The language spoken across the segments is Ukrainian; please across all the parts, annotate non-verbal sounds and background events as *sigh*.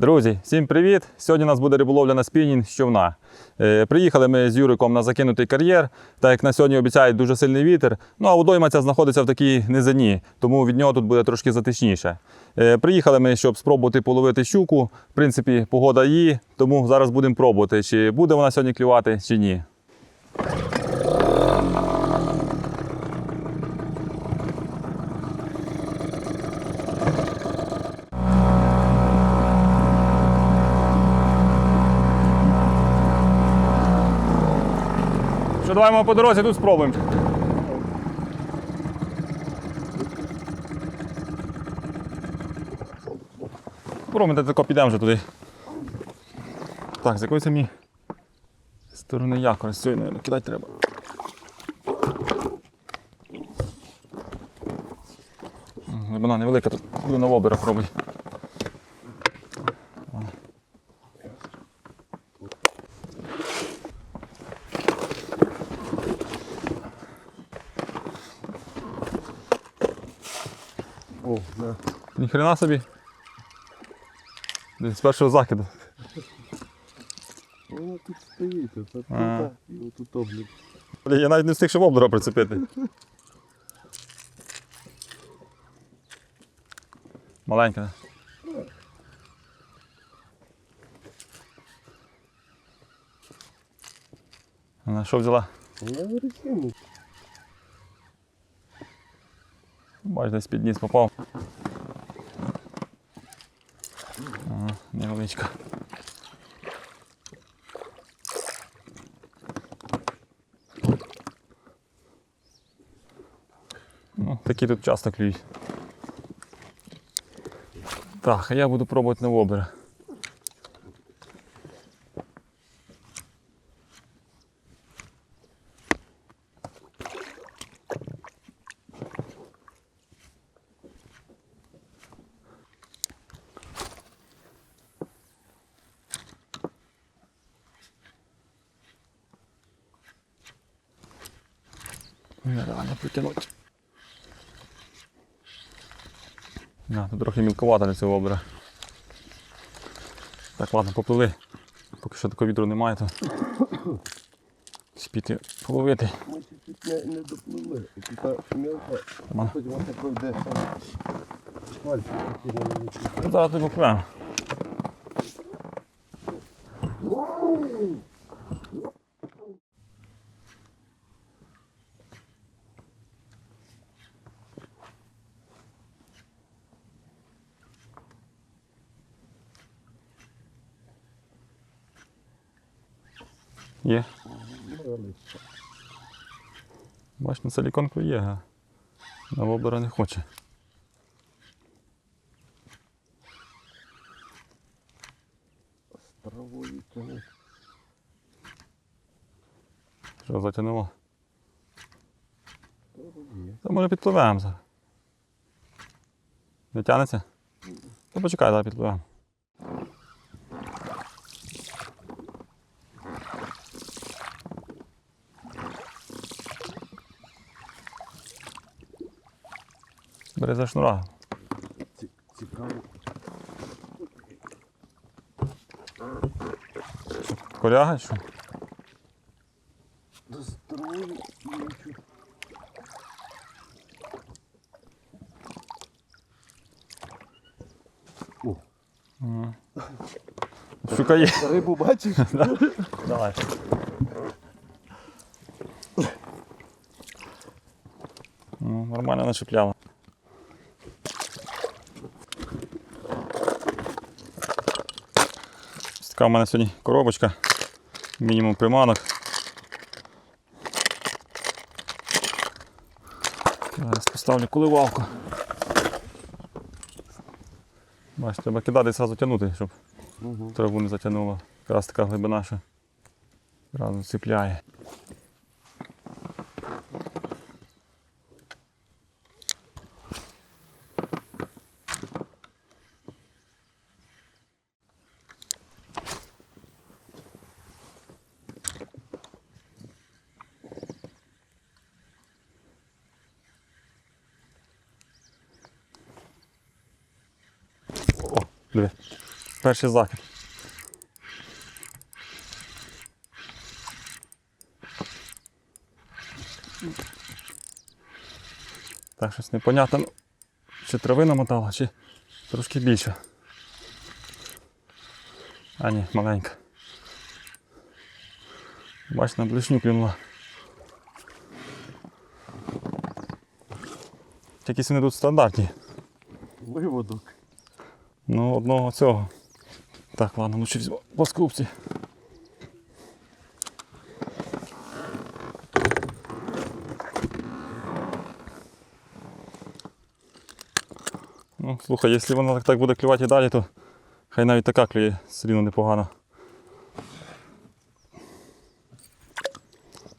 Друзі, всім привіт! Сьогодні у нас буде риболовля на спінінг з човна. Е, приїхали ми з Юриком на закинутий кар'єр, так як на сьогодні обіцяють дуже сильний вітер. Ну а водойма ця знаходиться в такій низині, тому від нього тут буде трошки затишніше. Е, приїхали ми, щоб спробувати половити щуку. В принципі, погода її, тому зараз будемо пробувати, чи буде вона сьогодні клювати, чи ні. Що давай ми по дорозі тут спробуємо. Спробуємо, тако підемо вже туди. Так, з якої це мені сторони якоря з цієї, кидати треба. Глибина невелика, тут буду на оберах робити. О, да. Ніхрена собі. Десь з першого закиду. Воно тут стоїть, це тут, А. і отут облік. Бля, я навіть не встиг ще воблера прицепити. Маленька. Вона що взяла? Я вирішив. Бач, десь під ніс попав. Ага, невеличка. Ну, такі тут часто клюють. Так, а я буду пробувати на воблера. Реально притягнути. На, тут трохи мілковато для цього обра. Так, ладно, поплили. Поки що такого вітру немає, то спіти половити. Ми чуть не, не доплили. Тут мілка, Нормально. хоч вона пройде сам. Пальці такі невеликі. Ну, зараз тут попливемо. Є. Бач, на силіконку є, а на воблера не хоче. З травою. Що затягнуло? Та може підпливемо зараз. Не тягнеться? Та почекай, зараз підпливемо. Бери за шнура. Ці- Цікаво. Коляга, що? Да з травою нічого. О, Щука є. рибу бачиш? *laughs* Давай. Ну, нормально нашипляла. Така в мене сьогодні коробочка. Мінімум приманок. Зараз поставлю коливалку. Бачите, треба кидати і одразу тягнути, щоб Угу. траву не затягнуло. Якраз така глибина, що одразу цепляє. Диви. Перший захід. Так, щось непонятно. Чи трави намотала, чи трошки більше. А ні, маленька. Бач, на блишню клюнула. Якісь вони тут стандартні. Виводок. Ну, одного цього. Так, ладно, лучше візьму по скупці. Ну, слухай, якщо вона так, так буде клювати і далі, то хай навіть така клює все рівно непогано.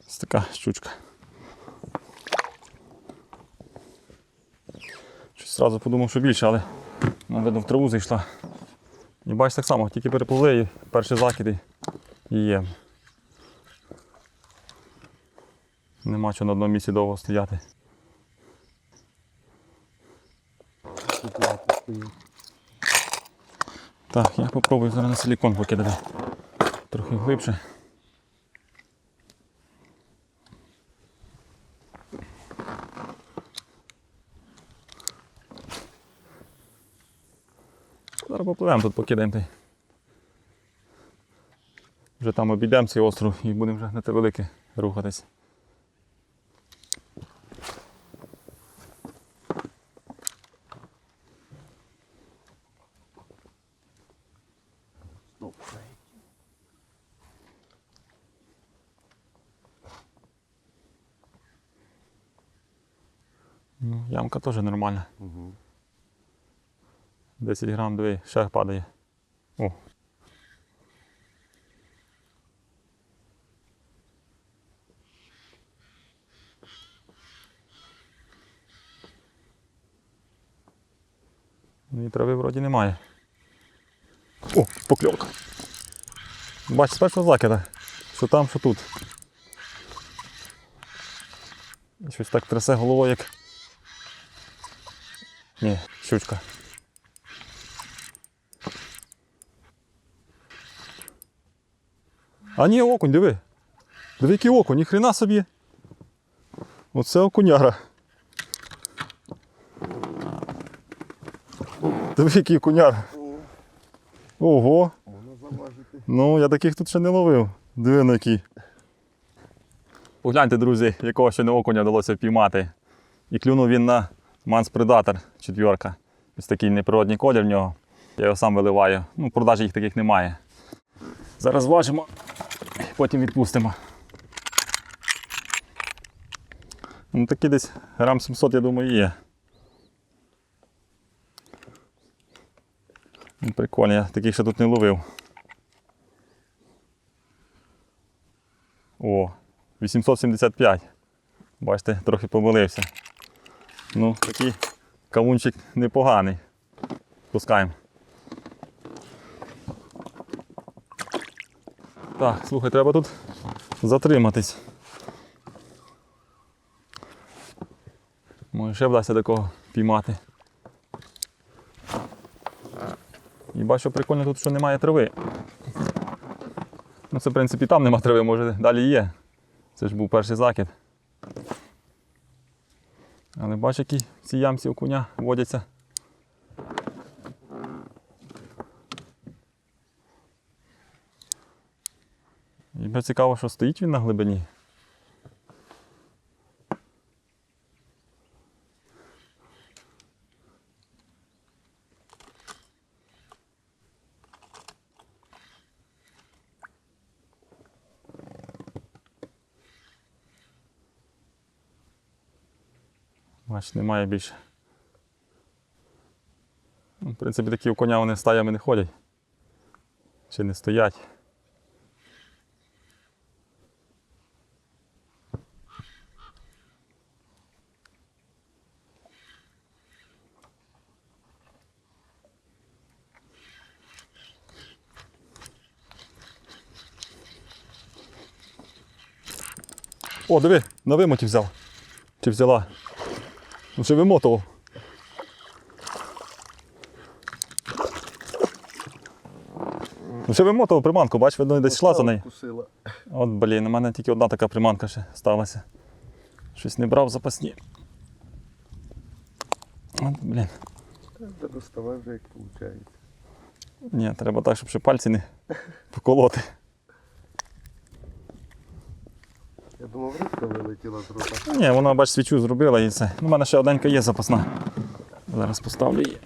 Ось така щучка. Щось одразу подумав, що більше, але видно, в траву зайшла. І бачиш так само, тільки перепливли і перші закиди і є. Нема чого на одному місці довго стояти. Так, я попробую зараз на силікон покидати. Трохи глибше. Зараз попливемо тут покидаємо. та й Вже там обійдемо цей остров і будемо вже на те велике рухатись. Ну, ямка теж нормальна. Угу. 10 грам, диви, ще падає. О. Ну і трави вроді немає. О, покльовка. Бач, з першого закида. Що там, що тут. Щось так трясе головою, як. Ні, щучка. А ні, окунь, диви. Диви, який окунь, ніхрена собі. Оце окуняра. Диви, який окуняр. Ого. Ну, я таких тут ще не ловив. Диви на який. Погляньте, друзі, якого ще не окуня вдалося впіймати. І клюнув він на Манс Predator четвірка. Ось такий неприродний колір в нього. Я його сам виливаю. Ну, продажі їх таких немає. Зараз важимо, потім відпустимо. Ну, такі десь грам 700, я думаю, є. Ну, Прикольно, я таких ще тут не ловив. О, 875. Бачите, трохи помилився. Ну, такий кавунчик непоганий. Пускаємо. Так, слухай, треба тут затриматись. Може ще вдасться такого піймати. І бачу прикольно тут, що немає трави. Ну це в принципі там нема трави, може далі є. Це ж був перший закид. Але бач, які в цій ямці окуня водяться. Би цікаво, що стоїть він на глибині. Бач, немає більше. Ну, В принципі, такі у коня вони стаями не ходять. Чи не стоять. О, диви, на вимоті взяв. Чи взяла? Ну, ще вимотував. Вже вимотував приманку, бач, видно, десь йшла за нею. Кусила. От, блін, у мене тільки одна така приманка ще сталася. Щось не брав запасні. От, блін. Та доставай вже як виходить. Ні, треба так, щоб ще пальці не *laughs* поколоти. Я думав, рибка вилетіла з рота. Ні, вона, бач, свічу зробила і. Ну, У мене ще одненька є запасна. Зараз поставлю її.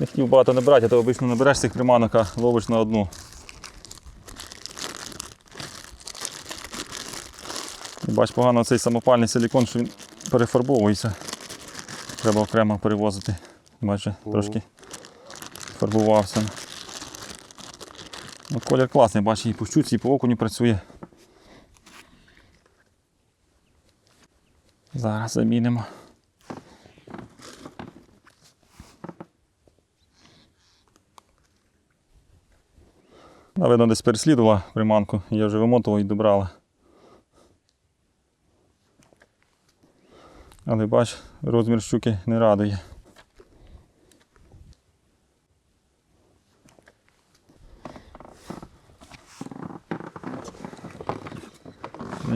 Не хотів багато не брати, а то обично не береш цих приманок, а ловиш на одну. Бач, погано цей самопальний силікон, що він перефарбовується. Треба окремо перевозити. Бачиш, трошки фарбувався. Ну, колір класний, бачиш, і по щуці, і по окуні працює. Зараз замінимо. Видно, десь переслідувала приманку, я вже вимотував і добрала. Але бач, розмір щуки не радує.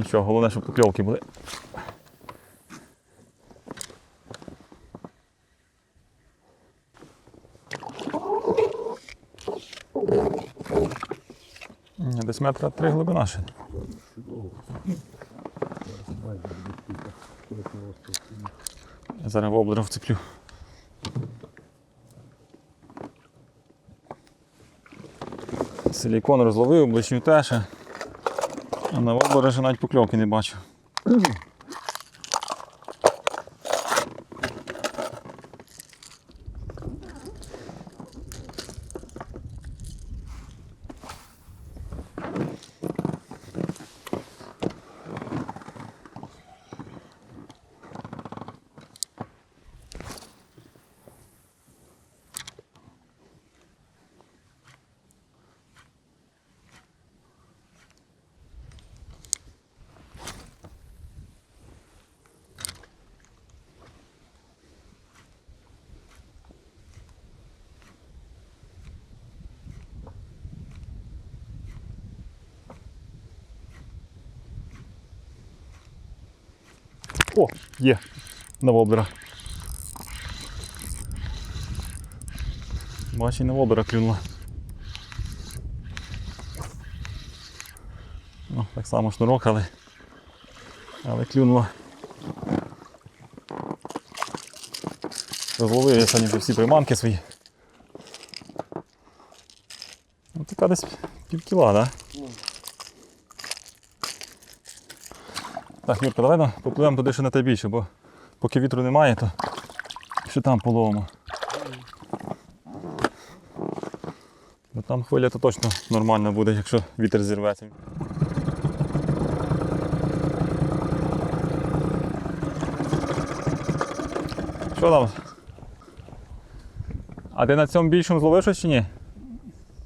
Нічого, головне, щоб покльовки були. Десь метра три глибина ще. Я зараз воблера вцеплю. Силікон розловив, блишню теж. А на воблера навіть покльовки не бачу. О, є на воблера. Бачу, на воблера клюнула. Ну, так само шнурок, але, але клюнула. Розловив я сьогодні всі приманки свої. Ну, така десь пів кіла, так? Да? Так, Юрка, давай ну, попливемо туди ще на те більше, бо поки вітру немає, то ще там половимо. Бо там хвиля то точно нормально буде, якщо вітер зірветься. Що там? А ти на цьому більшому зловив чи ні?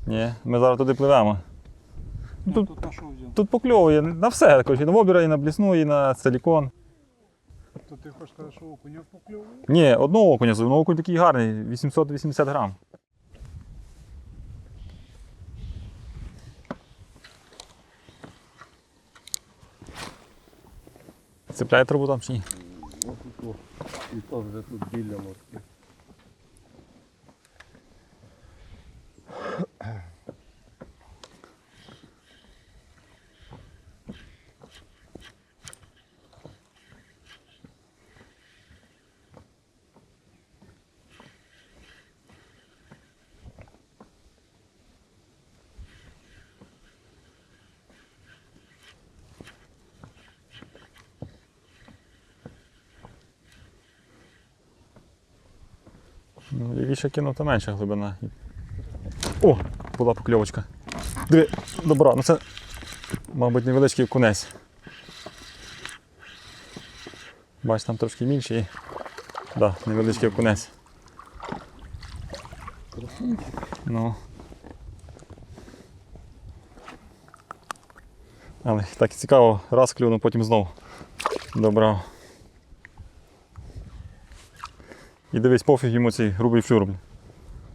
Ні, ми зараз туди пливемо. Ну, Тут Тут на що взяв? Тут покльовує на все, коротше, і на вобіра, і на блісну, і на силікон. То ти хочеш сказати, що окуня покльовує? Ні, одного окуня, ну окунь такий гарний, 880 грам. Цепляє трубу там чи ні? Ну, тут, о, і то вже тут біля морських. Ну, лівіше кинув, то менша глибина. О, була покльовочка. Диви, добра, ну це, мабуть, невеличкий окунець. Бач, там трошки і- Да, невеличкий окунець. Ну. Але так цікаво, раз клюнув, потім знов добрав. І дивись, пофіг йому цей грубий флюр. блін.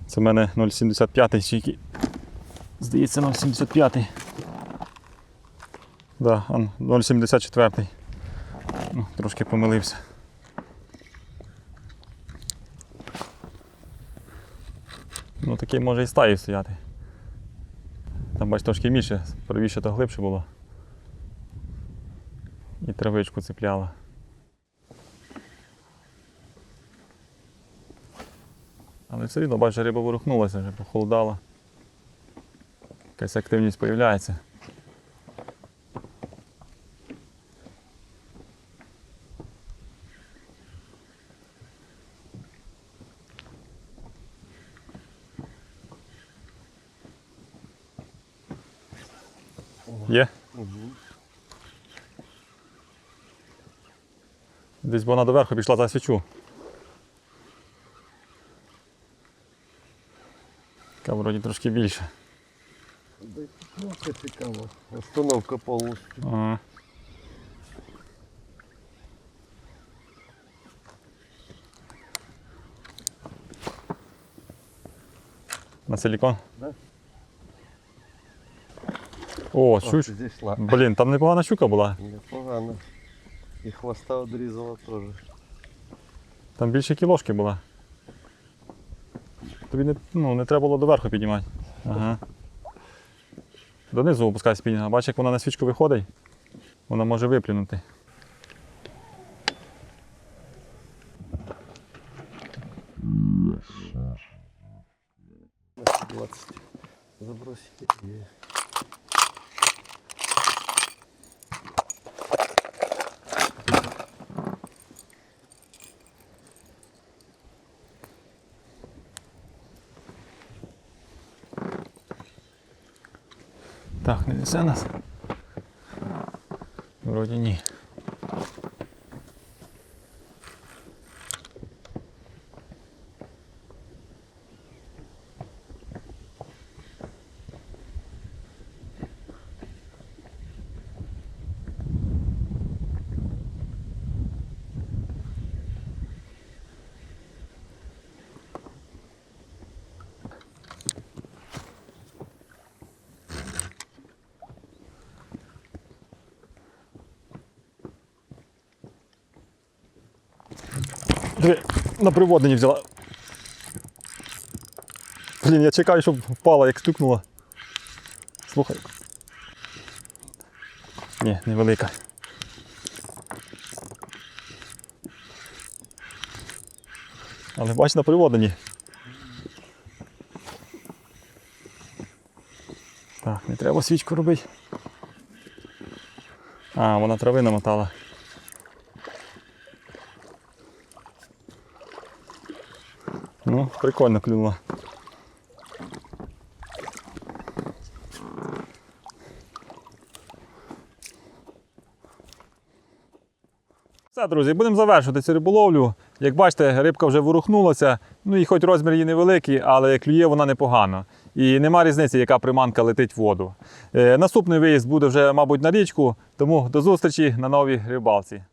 Це в мене 0,75 чи який. Здається, 0,75. Да, 0,74. Ну, трошки помилився. Ну такий може і стаї стояти. Там бач трошки більше, правіше то глибше було. І травичку цепляла. Але все рівно, бачиш, риба ворухнулася, вже похолодала. Якась активність з'являється. Є? Десь вона доверху пішла за Така вроді трошки більше. Ну, це цікаво. Остановка повністю. Ага. На силікон? Да. О, О, щуч. зійшла. Блін, там непогана щука була. Непогано. І хвоста одрізала теж. Там більше кілошки була. Тобі не, ну, не треба було доверху піднімати. Ага. Донизу опускай спінінга. Бачиш, як вона на свічку виходить, вона може виплюнути. На 20 забросить. Є. Так, не несе нас. Вроді ні. Диви, на приводненні взяла. Блін, я чекаю, щоб впала, як стукнула. Слухай. Ні, невелика. Але бач на приводненні. Так, не треба свічку робити. А, вона трави намотала. Ну, прикольно клюнула. Все, друзі, будемо завершувати цю риболовлю. Як бачите, рибка вже ворухнулася. Ну і хоч розмір її невеликий, але клює вона непогано. І нема різниці, яка приманка летить в воду. Е, наступний виїзд буде вже, мабуть, на річку, тому до зустрічі на новій рибалці.